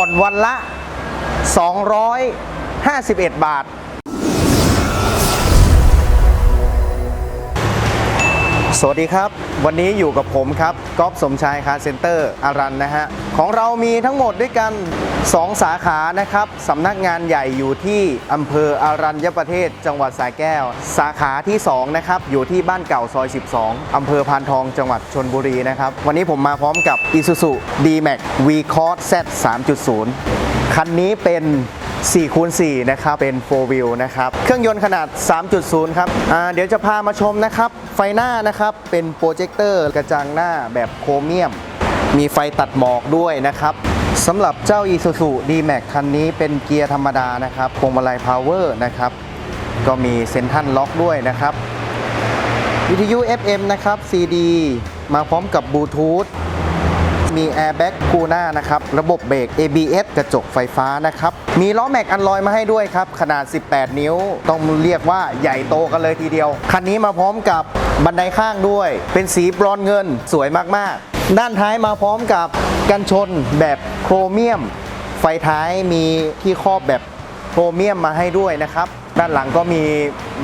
ผ่อนวันละ 251 บาท สวัสดีครับ วันนี้อยู่กับผมครับก๊อฟสมชายคาร์เซ็นเตอร์อารันนะฮะ ของเรามีทั้งหมดด้วยกัน 2 สาขานะครับสำนักงานใหญ่อยู่ที่อำเภออารัญญประเทศ จังหวัดสระแก้ว สาขาที่ 2 นะครับ อยู่ที่บ้านเก่าซอย 12 อำเภอพานทองจังหวัดชนบุรีนะครับ วันนี้ผมมาพร้อมกับ Isuzu D-Max V-Cross Z 3.0 คันนี้เป็น 4คูณ4นะครับ เป็น4 wheel นะครับ เครื่องยนต์ขนาด 3.0 ครับเดี๋ยวจะพามาชมนะครับ ไฟหน้านะครับ เป็นโปรเจคเตอร์กระจังหน้าแบบโครเมียม มีไฟตัดหมอกด้วยนะครับสำหรับเจ้า Isuzu D-Max คันนี้เป็นเกียร์ธรรมดานะครับพวงมาลัยพาวเวอร์นะครับ ก็มีเซนทันล็อกด้วยนะครับ วิทยุ FM นะครับ CD มาพร้อมกับบลูทูธ มีแอร์แบ็กคู่หน้านะครับ ระบบเบรก ABS กระจกไฟฟ้านะครับ มีล้อแม็กอันลอยมาให้ด้วยครับ ขนาด 18 นิ้ว ต้องเรียกว่าใหญ่โตกันเลยทีเดียว คันนี้มาพร้อมกับบันไดข้างด้วย เป็นสีบรอนเงินสวยมากๆ ด้านท้ายมาพร้อมกับกันชนแบบโครเมียม ไฟท้ายมีที่ครอบแบบโครเมียมมาให้ด้วยนะครับด้านหลังก็มี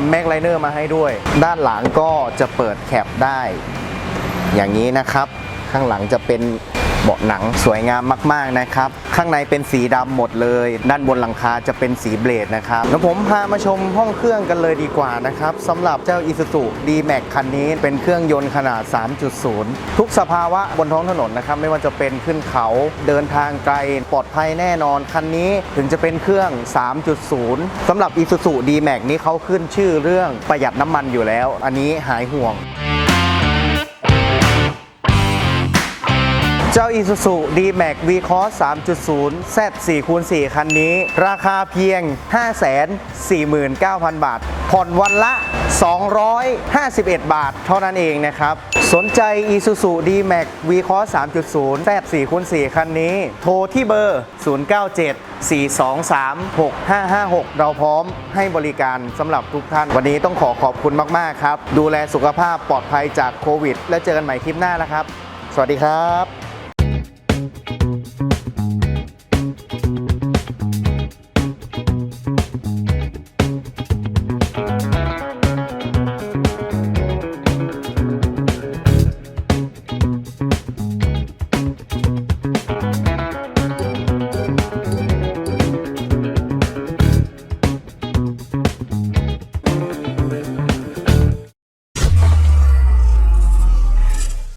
แม็กไลเนอร์มาให้ด้วย ด้านหลังก็จะเปิดแคปได้ อย่างนี้นะครับ ข้างหลังจะเป็น เบาะหนังสวยงามมาก ๆ นะครับ ข้างในเป็นสีดำหมดเลย ด้านบนหลังคาจะเป็นสีเบลดนะครับแล้วผมพามาชมห้องเครื่องกันเลยดีกว่านะครับสำหรับเจ้า Isuzu D-Max คันนี้เป็นเครื่องยนต์ขนาด 3.0 ทุกสภาวะบนท้องถนนนะครับ ไม่ว่าจะเป็นขึ้นเขาเดินทางไกลปลอดภัยแน่นอน คันนี้ถึงจะเป็นเครื่อง 3.0สำหรับ Isuzu D-Max นี้เขาขึ้นชื่อเรื่องประหยัดน้ำมันอยู่แล้ว อันนี้หายห่วง เจ้า Isuzu D-Max V-Cross 3.0 Z 4คูณ4คันนี้ ราคาเพียง 549,000 บาท ผ่อนวันละ 251 บาท เท่านั้นเองนะครับ สนใจ Isuzu D-Max V-Cross 3.0 Z 4คูณ4คันนี้ โทรที่เบอร์ 097 423 6556 เราพร้อมให้บริการสำหรับทุกท่าน วันนี้ต้องขอขอบคุณมาก ๆ ครับ ดูแลสุขภาพปลอดภัยจากโควิด และเจอกันใหม่คลิปหน้านะครับ สวัสดีครับ Thank you.